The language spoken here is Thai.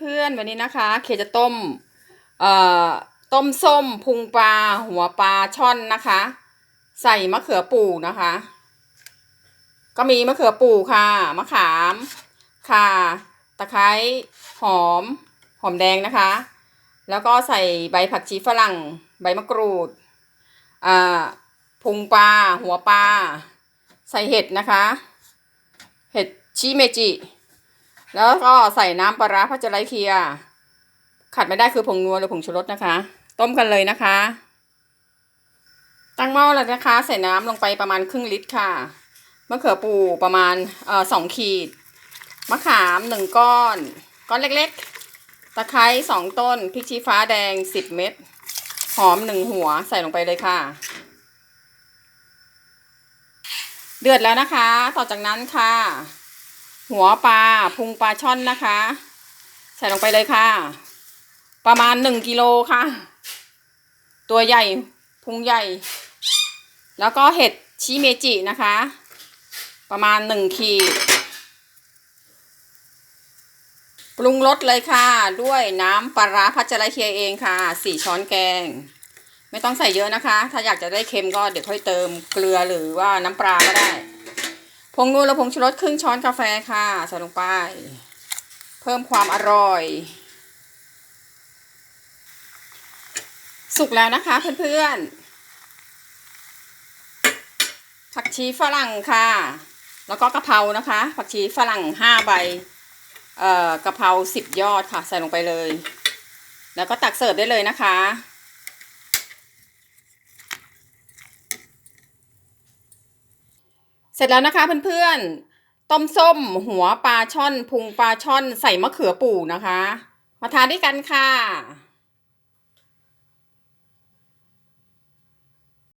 เพื่อนๆ วันนี้นะคะ เคจะต้ม เอ่อ ต้มส้มพุงปลา หัวปลาช่อนนะคะ ใส่มะเขือปู่นะคะ ก็มีมะเขือปู่ค่ะ มะขามข่าตะไคร้หอม หอมแดงนะคะ แล้วก็ใส่ใบผักชีฝรั่ง ใบมะกรูด อ่า พุงปลา หัวปลา ใส่เห็ดนะคะ เห็ดชิเมจิ แล้วก็ใส่น้ำปลาร้าพัชไรเคียขาดไม่ได้คือผงนัวหรือผงชูรสนะคะ ต้มกันเลยนะคะ ตั้งหม้อแล้วนะคะ ใส่น้ำลงไปประมาณครึ่งลิตรค่ะมะเขือปูประมาณเอ่อสองขีดมะขามหนึ่งก้อน ก้อนเล็กๆ ตะไคร้สองต้นพริกชี้ฟ้าแดงสิบเม็ดหอมหนึ่งหัวใส่ลงไปเลยค่ะ เดือดแล้วนะคะ ต่อจากนั้นค่ะ หัวปลาพุงปลาช่อนนะคะ ใส่ลงไปเลยค่ะ ประมาณหนึ่งกิโลค่ะ ตัวใหญ่พุงใหญ่ แล้วก็เห็ดชิเมจินะคะ ประมาณหนึ่งขีดปรุงรสเลยค่ะ ด้วยน้ำปลาร้าพัชไรเคียเองค่ะสี่ช้อนแกง ไม่ต้องใส่เยอะนะคะ ถ้าอยากจะได้เค็มก็เดี๋ยวค่อยเติมเกลือหรือว่าน้ำปลาก็ได้ ผงนัวและผงชูรสครึ่งช้อนกาแฟค่ะ ใส่ลงไป เพิ่มความอร่อย สุกแล้วนะคะเพื่อนๆผักชีฝรั่งค่ะ แล้วก็กะเพรานะคะ ผักชีฝรั่งห้าใบเอ่อกะเพราสิบยอดค่ะ ใส่ลงไปเลย แล้วก็ตักเสิร์ฟได้เลยนะคะ เสร็จแล้วนะคะเพื่อนๆ ต้มส้ม หัวปลาช่อน พุงปลาช่อน ใส่มะเขือปู่นะคะ มาทานด้วยกันค่ะ